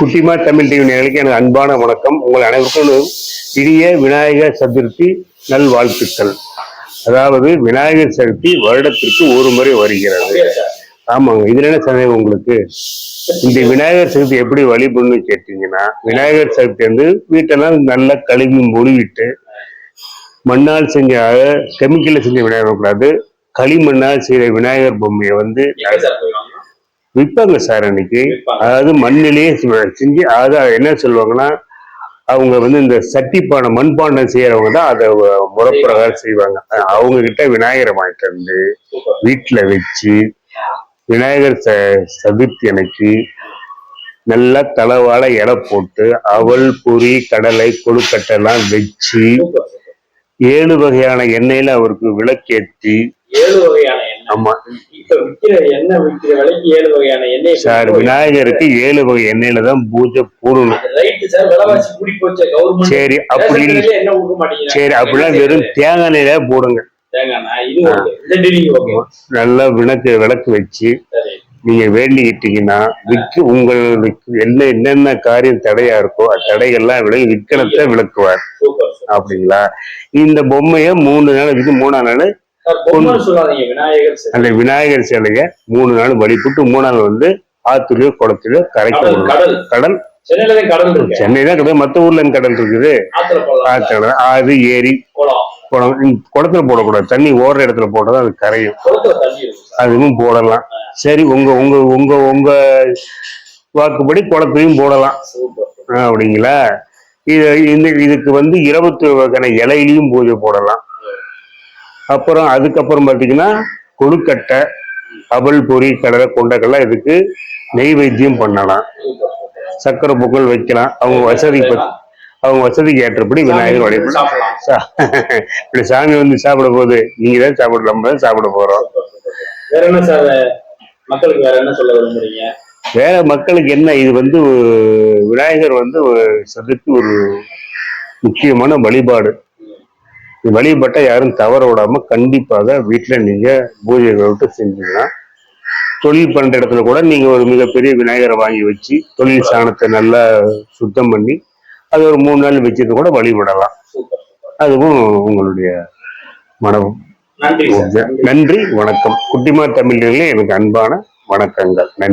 குட்டிமா தமிழ் டிவி நேர்களுக்கு எனக்கு அன்பான வணக்கம். உங்கள் அனைவருக்கும் இனிய விநாயகர் சதுர்த்தி நல்வாழ்த்துக்கள். அதாவது விநாயகர் சதுர்த்தி வருடத்திற்கு ஒரு முறை வருகிறது. ஆமாங்க. இதுல என்ன சந்தேகம் உங்களுக்கு? இந்த விநாயகர் சதுர்த்தி எப்படி வழிபடணும்னு கேட்டீங்கன்னா விநாயகர் சதுர்த்தி வந்து வீட்டெல்லாம் நல்லா கழுவி மொழிவிட்டு மண்ணால் செஞ்ச கெமிக்கல்ல செஞ்ச விநாயகர் கூடாது களிமண்ணால் செய்த விநாயகர் பொம்மையை வந்து விற்பாங்க சார் அன்னைக்கு. அதாவது மண்ணிலேயே செஞ்சு அதாவது என்ன சொல்லுவாங்கன்னா அவங்க வந்து இந்த சட்டிப்பானை மண்பாண்டம் செய்யறவங்க தான் அதை முறைப்பிரகாரம் செய்வாங்க அவங்க கிட்ட விநாயகரை வாங்கிட்டு வந்து வீட்டுல வச்சு விநாயகர் ச சதுர்த்தி அன்னைக்கு நல்லா தலவாழ இலை போட்டு அவல் பொரி கடலை கொழுக்கட்டை எல்லாம் வச்சு. ஏழு வகையான எண்ணெயில அவருக்கு விளக்கேற்றி ஏழு வகையான ஆமா. சார் விநாயகருக்கு ஏழு வகை எண்ணெயில தான் பூஜை போடணும். சார் அப்படி சரி அப்படிலாம் வெறும் தேங்காய் எண்ணெயில போடுங்க. நல்லா விளக்கு விளக்கு வச்சு நீங்க வேண்டிக்கிட்டீங்கன்னா விக்கு உங்களுக்கு என்ன என்னென்ன காரியம் தடையா இருக்கோ தடைகள்லாம் விலகி விற்கிறத விளக்குவார். அப்படிங்களா? இந்த பொம்மைய மூணு நாள் இது மூணாம் நாள் அந்த விநாயகர் சிலைய மூணு நாள் வழிபட்டு மூணாம் நாள் வந்து ஆத்துலயோ குளத்துலயோ கரைக்க கடல். கடல். கடல்? தான் கடல் சென்னை தான் கிடையாது மற்ற ஊர்ல கடல் இருக்குது? ஆத்துல கடல் ஆறு ஏரி. குளம். குளத்துல போடக்கூடாது. தண்ணி ஓடுற இடத்துல போட்டதான் அது கரையும். அதுவும் போடலாம். சரி உங்க உங்க உங்க உங்க வாக்குப்படி குளத்துலையும் போடலாம். அப்படிங்களா? இது இதுக்கு வந்து இருபத்தி வகையான இலையிலையும் பூஜை போடலாம். அப்புறம் அதுக்கப்புறம் பார்த்தீங்கன்னா கொழுக்கட்டை அவல் பொரி கடலை கொண்டக்கடலை இதுக்கு நெய்வேத்தியம் பண்ணலாம். சக்கரை பொங்கல் வைக்கலாம். அவங்க வசதி அவங்க வசதிக்கு ஏற்றபடி விநாயகர் வழிபடலாம் இப்படி சாமி வந்து சாப்பிட போகுது நீங்க தான் சாப்பிட நம்ம தான் சாப்பிட போறோம். வேற என்ன சார் மக்களுக்கு வேற என்ன சொல்ல விரும்புறீங்க? வேற மக்களுக்கு என்ன இது வந்து விநாயகர் வந்து சதுர்த்தி ஒரு முக்கியமான வழிபாடு. வழிபட்ட யாரும் தவற விடாம கண்டிப்பாக வீட்டுல நீங்க பூஜைகளை விட்டு செஞ்சீங்கன்னா தொழில் பண்ற இடத்துல கூட நீங்க ஒரு மிகப்பெரிய விநாயகரை வாங்கி வச்சு தொழில் சாணத்தை நல்லா சுத்தம் பண்ணி அது ஒரு மூணு நாள் வச்சுட்டு கூட வழிபடலாம். அதுவும் உங்களுடைய மனம் நன்றி வணக்கம். குட்டிமா தமிழர்களே எனக்கு அன்பான வணக்கங்கள். நன்றி.